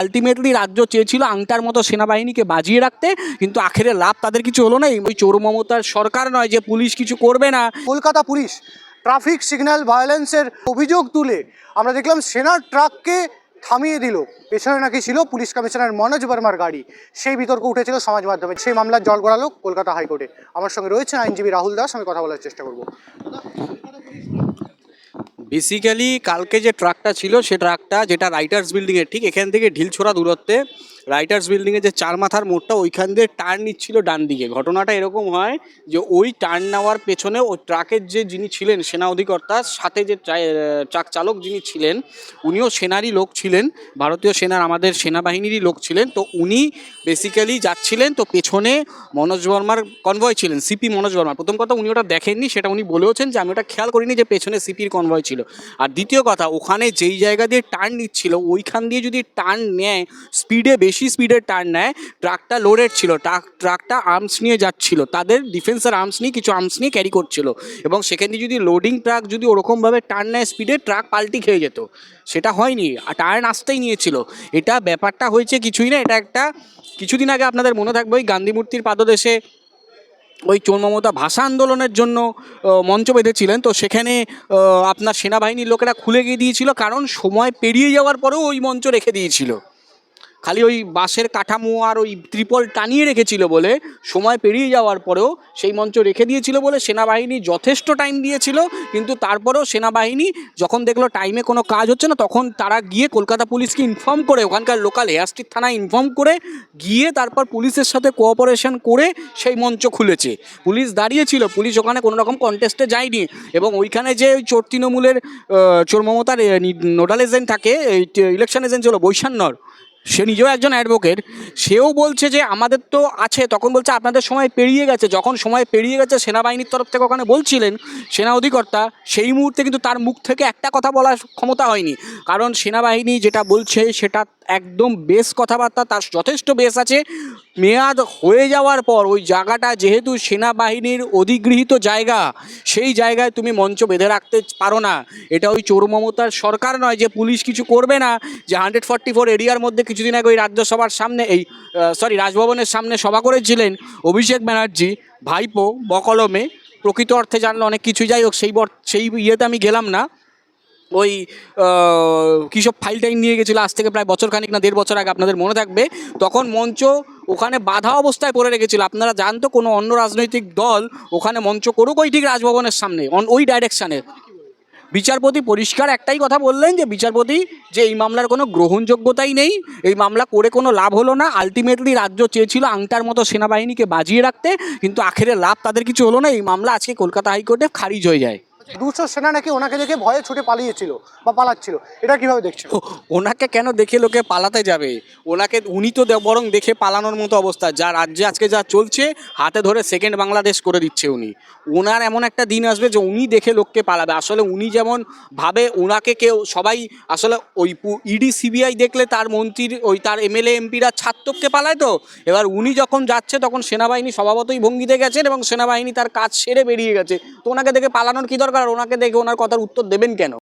Ultimately রাজ্য চেয়েছিল আংটার মতো সেনাবাহিনীকে বাজিয়ে রাখতে, কিন্তু আখেরে লাভ তাদের কিছু হলো না। ওই চোর মমতার সরকার নয় যে পুলিশ কিছু করবে না। কলকাতা পুলিশ ট্রাফিক সিগন্যাল ভায়োলেন্সের অভিযোগ তুলে আমরা দেখলাম সেনার ট্রাককে থামিয়ে দিল। পেছনে নাকি ছিল পুলিশ কমিশনার মনোজ বর্মার গাড়ি। সেই বিতর্ক উঠেছিল সমাজ মাধ্যমে। সেই মামলার জল গড়ালো কলকাতা হাইকোর্টে। আমার সঙ্গে রয়েছে আইনজীবী রাহুল দাস, আমি কথা বলার চেষ্টা করব। বেসিক্যালি কালকে যে ট্রাকটা ছিল, সে ট্রাকটা যেটা রাইটার্স বিল্ডিংয়ের ঠিক এখান থেকে ঢিলছোড়া দূরত্বে রাইটার্স বিল্ডিংয়ের যে চার মাথার মোড়টা ওইখান দিয়ে টার্ন নিচ্ছিল ডান দিকে। ঘটনাটা এরকম হয় যে ওই টার্ন নেওয়ার পেছনে ওই ট্রাকের যে যিনি ছিলেন, সেনা অধিকর্তা, সাথে যে ট্রাক চালক যিনি ছিলেন, উনিও সেনারই লোক ছিলেন, ভারতীয় সেনার, আমাদের সেনাবাহিনীরই লোক ছিলেন। তো উনি বেসিক্যালি যাচ্ছিলেন, তো পেছনে মনোজ বর্মার কনভয় ছিলেন সিপি মনোজ বর্মা প্রথম কথা উনি ওটা দেখেননি, সেটা উনি বলেওছেন যে আমি ওটা খেয়াল করিনি যে পেছনে সিপির কনভয় ছিল। আর দ্বিতীয় কথা, ওখানে যেই জায়গা দিয়ে টার্ন নিচ্ছিল, ওইখান দিয়ে যদি টার্ন নেয় স্পিডে বেশি স্পিডে টার্ন নেয়। ট্রাকটা লোডেড ছিল ট্রাক ট্রাকটা আর্মস নিয়ে যাচ্ছিল। তাদের ডিফেন্সের আর্মস নিয়ে কিছু আর্মস নিয়ে ক্যারি করছিল। এবং সেখানে যদি লোডিং ট্রাক যদি ওরকমভাবে টার্ন নেয় স্পিডে ট্রাক পাল্টি খেয়ে যেত। সেটা হয়নি, আর টার্ন আসতেই নিয়েছিল। এটা ব্যাপারটা হয়েছে কিছুই না, এটা একটা কিছুদিন আগে আপনাদের মনে থাকবে ওই গান্ধী মূর্তির পাদদেশে ওই চোর মমতা ভাষা আন্দোলনের জন্য মঞ্চ বেঁধেছিলেন। তো সেখানে আপনার সেনাবাহিনীর লোকেরা খুলে গিয়ে দিয়েছিল, কারণ সময় পেরিয়ে যাওয়ার পরেও ওই মঞ্চ রেখে দিয়েছিল। খালি ওই বাঁশের কাঠামো আর ওই ত্রিপল টানিয়ে রেখেছিল বলে সময় পেরিয়ে যাওয়ার পরেও সেই মঞ্চ রেখে দিয়েছিল বলে সেনাবাহিনী যথেষ্ট টাইম দিয়েছিল, কিন্তু তারপরেও সেনাবাহিনী যখন দেখল টাইমে কোনো কাজ হচ্ছে না, তখন তারা গিয়ে কলকাতা পুলিশকে ইনফর্ম করে, ওখানকার লোকাল এয়ারস্ট্রিট থানায় ইনফর্ম করে গিয়ে তারপর পুলিশের সাথে কোঅপারেশন করে সেই মঞ্চ খুলেছে। পুলিশ দাঁড়িয়েছিল, পুলিশ ওখানে কোনো রকম কন্টেস্টে যায়নি এবং ওইখানে যে ওই চোর তৃণমূলের চোর মমতার নোডাল এজেন্ট থাকে ইলেকশন এজেন্ট ছিল বৈশান্যর সে নিজেও একজন অ্যাডভোকেট সেও বলছে যে আমাদের তো আছে, তখন বলছে আপনাদের সময় পেরিয়ে গেছে, যখন সময় পেরিয়ে গেছে সেনাবাহিনীর তরফ থেকে ওখানে বলছিলেন সেনা অধিকর্তা, সেই মুহূর্তে কিন্তু তার মুখ থেকে একটা কথা বলার ক্ষমতা হয়নি। কারণ সেনাবাহিনী যেটা বলছে সেটা একদম বেশ কথাবার্তা, তার যথেষ্ট বেশ আছে। মেয়াদ হয়ে যাওয়ার পর ওই জায়গাটা যেহেতু সেনাবাহিনীর অধিগৃহীত জায়গা, সেই জায়গায় তুমি মঞ্চ বেঁধে রাখতে পারো না। এটা ওই চোর মমতার সরকার নয় যে পুলিশ কিছু করবে না, যে হান্ড্রেড ফর্টি ফোর এরিয়ার মধ্যে কিছুদিন আগে ওই রাজ্যসভার সামনে, এই সরি রাজভবনের সামনে সভা করেছিলেন অভিষেক ব্যানার্জি, ভাইপো, বকলমে, প্রকৃত অর্থে জানলে অনেক কিছু যাই হোক, সেই সেই ইয়েতে আমি গেলাম না। ওই কী সব ফাইল টাইল নিয়ে গেছিল, আজ থেকে প্রায় বছর খানিক না দেড় বছর আগে আপনাদের মনে থাকবে। তখন মঞ্চ ওখানে বাধা অবস্থায় পড়ে রেখেছিল। আপনারা জানতো কোনো অন্য রাজনৈতিক দল ওখানে মঞ্চ করুক, ওই ঠিক রাজভবনের সামনে ওই ডাইরেকশানে বিচারপতি পরিষ্কার একটাই কথা বললেন যে, বিচারপতি যে এই মামলার কোনো গ্রহণযোগ্যতাই নেই, এই মামলা করে কোনো লাভ হলো না। আলটিমেটলি রাজ্য চেয়েছিল আংটার মতো সেনাবাহিনীকে বাজিয়ে রাখতে, কিন্তু আখেরে লাভ তাদের কিছু হলো না। এই মামলা আজকে কলকাতা হাইকোর্টে খারিজ হয়ে যায়। দুশো সেনা নাকি ওনাকে দেখে ভয়ে ছুটে পালিয়েছিল বা পালাচ্ছিল এটা কীভাবে দেখছেন? ও, ওনাকে কেন দেখে লোকে পালাতে যাবে? ওনাকে উনি তো বরং দেখে পালানোর মতো অবস্থা। যা রাজ্যে আজকে যা চলছে হাতে ধরে সেকেন্ড বাংলাদেশ করে দিচ্ছে উনি। ওনার এমন একটা দিন আসবে যে উনি দেখে লোককে পালাবে। আসলে উনি যেমন ভাবে ওনাকে কেউ সবাই আসলে ওই ইডি সিবিআই দেখলে তার মন্ত্রীর ওই তার এমএলএ এমপিরা ছাত্রকে পালায় তো। এবার উনি যখন যাচ্ছে তখন সেনাবাহিনী স্বভাবতই ভঙ্গিতে গেছেন এবং সেনাবাহিনী তার কাজ সেরে বেরিয়ে গেছে। তো ওনাকে দেখে পালানোর কি দরকার আর ওনাকে দেখে ওনার কথার উত্তর দেবেন কেন?